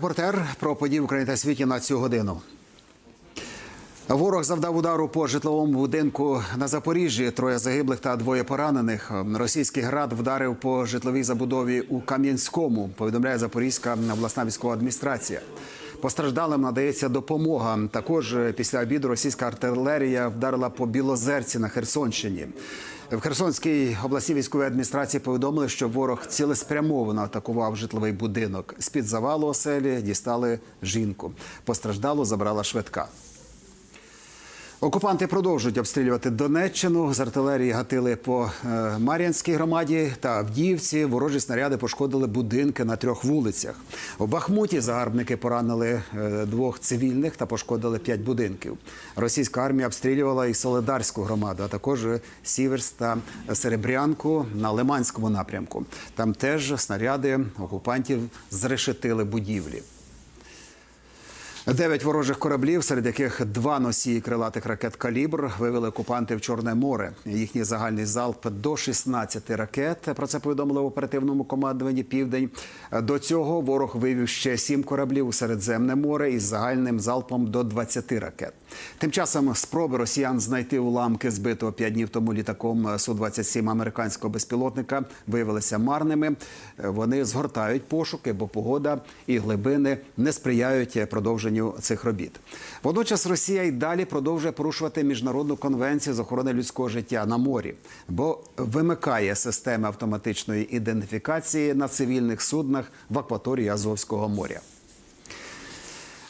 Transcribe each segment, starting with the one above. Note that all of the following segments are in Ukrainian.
Репортер про події в Україні та світі на цю годину. Ворог завдав удару по житловому будинку на Запоріжжі. Троє загиблих та двоє поранених. Російський град вдарив по житловій забудові у Кам'янському. Повідомляє Запорізька обласна військова адміністрація. Постраждалим надається допомога. Також після обіду російська артилерія вдарила по Білозерці на Херсонщині. В Херсонській обласній військовій адміністрації повідомили, що ворог цілеспрямовано атакував житловий будинок. З під завалу оселі дістали жінку. Постраждалу забрала швидка. Окупанти продовжують обстрілювати Донеччину. З артилерії гатили по е, Мар'янській громаді та Авдіївці. Ворожі снаряди пошкодили будинки на трьох вулицях. У Бахмуті загарбники поранили е, двох цивільних та пошкодили п'ять будинків. Російська армія обстрілювала і Соледарську громаду, а також Сіверс та Серебрянку на Лиманському напрямку. Там теж снаряди окупантів зрешетили будівлі. Дев'ять ворожих кораблів, серед яких два носії крилатих ракет калібр, вивели окупанти в Чорне море. Їхній загальний залп до 16 ракет. Про це повідомили в оперативному командуванні Південь. До цього ворог вивів ще сім кораблів у Середземне море із загальним залпом до 20 ракет. Тим часом спроби росіян знайти уламки збитого п'ять днів тому літаком Су-27 американського безпілотника виявилися марними. Вони згортають пошуки, бо погода і глибини не сприяють продовженню цих робіт. Водночас Росія й далі продовжує порушувати міжнародну конвенцію з охорони людського життя на морі, бо вимикає системи автоматичної ідентифікації на цивільних суднах в акваторії Азовського моря.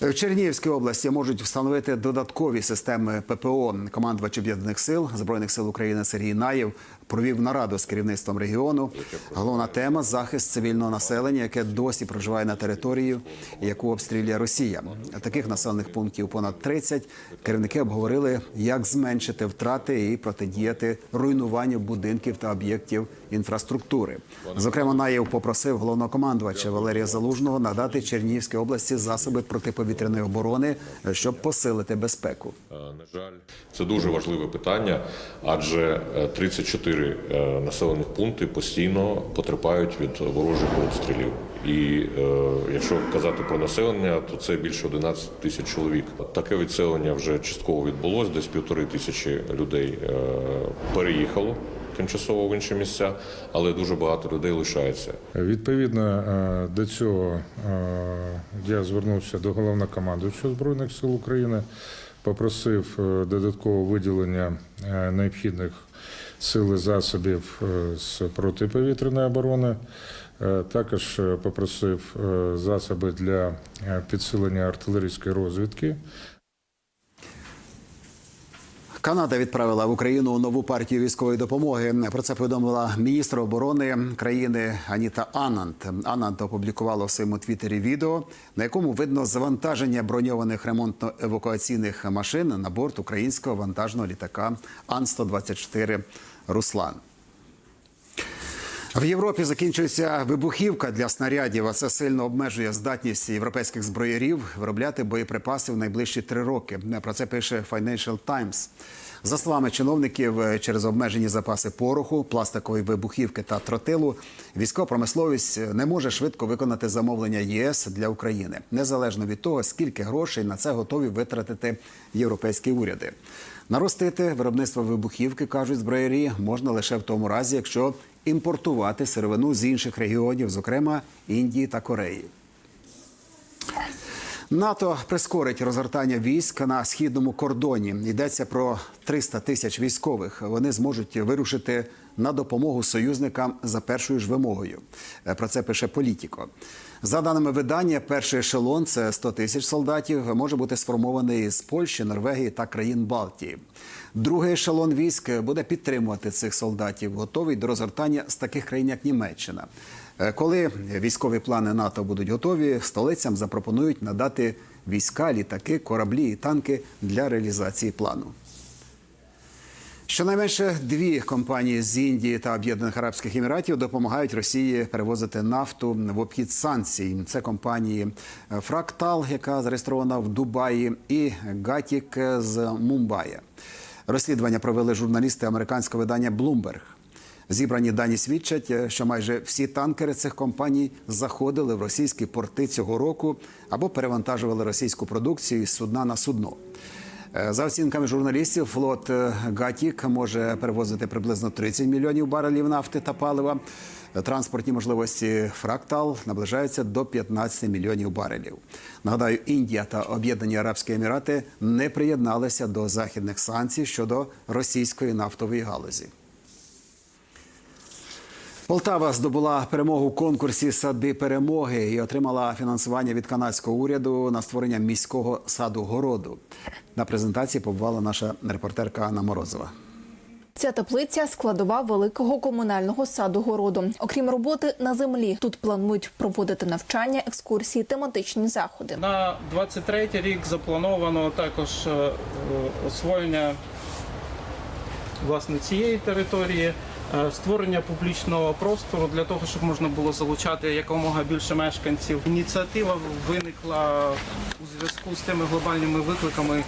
В Чернігівській області можуть встановити додаткові системи ППО. Командувач об'єднаних сил збройних сил України Сергій Наєв провів нараду з керівництвом регіону. Головна тема захист цивільного населення, яке досі проживає на території, яку обстрілює Росія. Таких населених пунктів понад 30. Керівники обговорили, як зменшити втрати і протидіяти руйнуванню будинків та об'єктів інфраструктури. Зокрема, Наєв попросив головнокомандувача Валерія Залужного надати Чернігівській області засоби протиповітряної оборони, щоб посилити безпеку. Е, На жаль, це дуже важливе питання, адже е, 34 е, населених пункти постійно потерпають від ворожих обстрілів. І е, якщо казати про населення, то це більше 11 тисяч чоловік. Таке відселення вже частково відбулось, десь півтори тисячі людей е, переїхало тимчасово в інші місця, але дуже багато людей лишається. Відповідно е, до цього е, я звернувся до головнокомандуючого Збройних сил України, попросив е, додаткового виділення необхідних сил і засобів з протиповітряної оборони. Також попросив засоби для підсилення артилерійської розвідки. Канада відправила в Україну нову партію військової допомоги. Про це повідомила міністр оборони країни Аніта Анант. Анант опублікувала в своєму твіттері відео, на якому видно завантаження броньованих ремонтно-евакуаційних машин на борт українського вантажного літака Ан-124 Руслан. В Європі закінчується вибухівка для снарядів, а це сильно обмежує здатність європейських зброярів виробляти боєприпаси в найближчі три роки. Про це пише Financial Times. За словами чиновників, через обмежені запаси пороху, пластикової вибухівки та тротилу, військова промисловість не може швидко виконати замовлення ЄС для України, незалежно від того, скільки грошей на це готові витратити європейські уряди. Наростити виробництво вибухівки, кажуть зброярі, можна лише в тому разі, якщо імпортувати сировину з інших регіонів, зокрема Індії та Кореї. НАТО прискорить розгортання військ на східному кордоні. Йдеться про 300 тисяч військових. Вони зможуть вирушити на допомогу союзникам за першою ж вимогою. Е, Про це пише Політіко. За даними видання, перший ешелон це 100 тисяч солдатів. Може бути сформований з Польщі, Норвегії та країн Балтії. Другий ешелон військ буде підтримувати цих солдатів, готовий до розгортання з таких країн, як Німеччина. Е, Коли військові плани НАТО будуть готові, столицям запропонують надати війська, літаки, кораблі і танки для реалізації плану. Щонайменше дві компанії з Індії та Об'єднаних Арабських Еміратів допомагають Росії перевозити нафту в обхід санкцій. Це компанії Фрактал, яка зареєстрована в Дубаї, і Гатік з Мумбая. Розслідування провели журналісти американського видання Bloomberg. Зібрані дані свідчать, що майже всі танкери цих компаній заходили в російські порти цього року або перевантажували російську продукцію із судна на судно. Е, За оцінками журналістів, флот е, Гатік може перевозити приблизно 30 мільйонів барелів нафти та палива. Е, Транспортні можливості Фрактал наближаються до 15 мільйонів барелів. Нагадаю, Індія та Об'єднані Арабські Емірати не приєдналися до західних санкцій щодо російської нафтової галузі. Полтава здобула перемогу у конкурсі Сади перемоги і отримала фінансування від канадського уряду на створення міського саду городу. На презентації побувала наша репортерка Анна Морозова. Ця теплиця складова великого комунального саду городу. Окрім роботи на землі, тут планують проводити навчання, екскурсії, тематичні заходи. На 23 рік заплановано також е, е, освоєння власне цієї території, створення публічного простору для того, щоб можна було залучати якомога більше мешканців. Ініціатива виникла у зв'язку з тими глобальними викликами.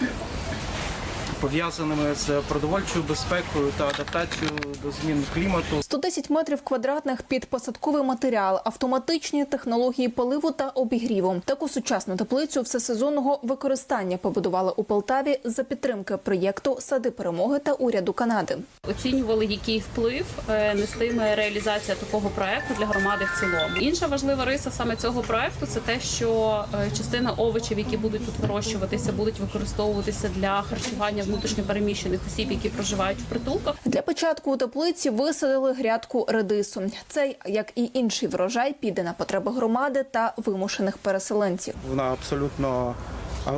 Пов'язаними з продовольчою безпекою та адаптацією до змін клімату. 110 метрів квадратних під посадковий матеріал, автоматичні технології поливу та обігріву. Таку сучасну теплицю всесезонного використання побудували у Полтаві за підтримки проєкту Сади перемоги та уряду Канади. оцінювали, який вплив е, нестиме реалізація такого проекту для громади в цілому. Інша важлива риса саме цього проекту це те, що е, частина овочів, які будуть тут вирощуватися, будуть використовуватися для харчування внутрішньопереміщених осіб, які проживають в притулках. Для початку у теплиці висадили грядку редису. Цей, як і інший врожай, піде на потреби громади та вимушених переселенців. Вона абсолютно е,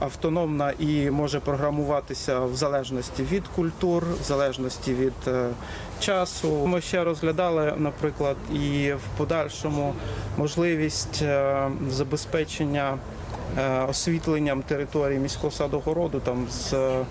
автономна і може програмуватися в залежності від культур, в залежності від е, часу. Ми ще розглядали, наприклад, і в подальшому можливість е, забезпечення е, освітленням території міського саду городу там з е,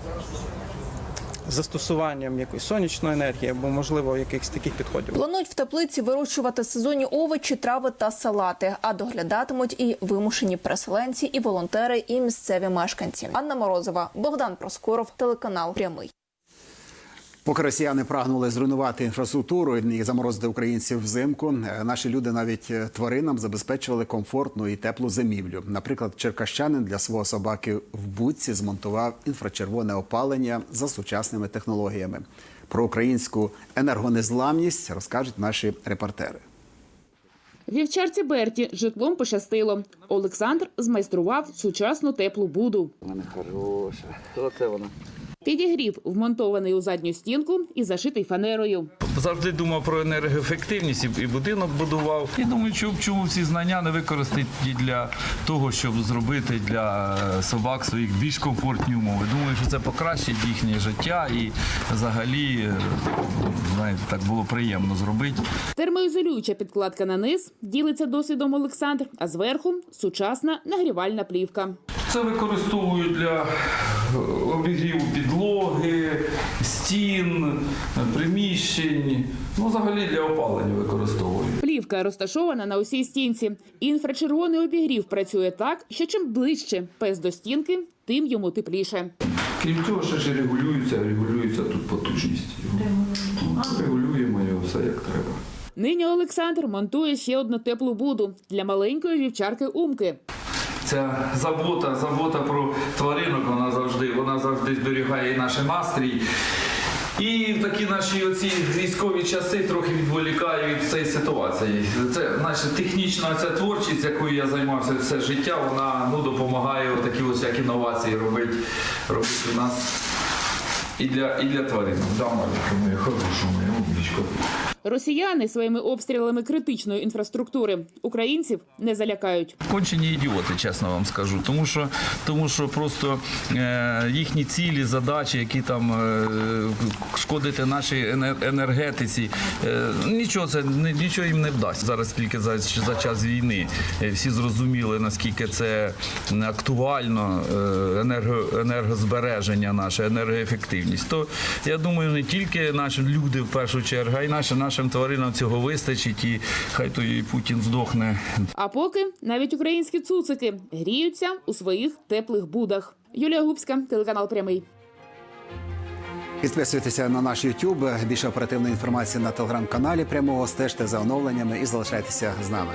застосуванням якоїсь сонячної енергії або можливо якихось таких підходів. Планують в теплиці вирощувати сезонні овочі, трави та салати, а доглядатимуть і вимушені переселенці, і волонтери, і місцеві мешканці. Анна Морозова, Богдан Проскоров, телеканал Прямий. Поки росіяни прагнули зруйнувати інфраструктуру і заморозити українців взимку, е, наші люди навіть е, тваринам забезпечували комфортну і теплу зимівлю. Наприклад, черкащанин для свого собаки в будці змонтував інфрачервоне опалення за сучасними технологіями. Про українську енергонезламність розкажуть наші репортери. Вівчарці Берті житлом пощастило. Олександр змайстрував сучасну теплу буду. Вона хороша. Хто це вона? Підігрів вмонтований у задню стінку і зашитий фанерою. завжди думав про енергоефективність і- будинок будував. І думаю, чому, чому ці знання не використати для того, щоб зробити для е, собак своїх більш комфортні умови. Думаю, що це покращить їхнє життя і взагалі, е, знаєте, так було приємно зробити. Термоізолююча підкладка на низ ділиться досвідом Олександр, а зверху сучасна нагрівальна плівка. Це використовую для е, обігріву підлоги, стін, приміщень. Ну, взагалі для опалення використовую. Плівка розташована на усій стінці. Інфрачервоний обігрів працює так, що чим ближче пес до стінки, тим йому тепліше. Крім цього, ще ж регулюється, регулюється тут потужність. його. Регулюємо його все як треба. Нині Олександр монтує ще одну теплу буду для маленької вівчарки Умки. Ця забота, забота про тваринок, вона завжди, вона завжди зберігає і наш настрій. І в такі наші оці військові часи трохи відволікає від цієї ситуації. Це значить, технічна ця творчість, якою я займався все життя, вона ну, допомагає такі ось як інновації робити, робити у нас і для, і для тварин. Да, моя хороша моя умничка. Росіяни своїми обстрілами критичної інфраструктури українців не залякають. Кончені ідіоти, чесно вам скажу. Тому що, тому що просто е, їхні цілі, задачі, які там е, шкодити нашій енергетиці, е, нічого це ні- нічого їм не вдасть. Зараз тільки за, за час війни е, всі зрозуміли, наскільки це актуально, е, енерго, енергозбереження наше, енергоефективність. То я думаю, не тільки наші люди в першу чергу, а й наші, нашим тваринам цього вистачить, і хай той Путін здохне А поки навіть українські цуцики гріються у своїх теплих будах. Юлія Губська, телеканал Прямий. Підписуйтеся на наш YouTube. Більше оперативної інформації на телеграм-каналі прямого. Стежте за оновленнями і залишайтеся з нами.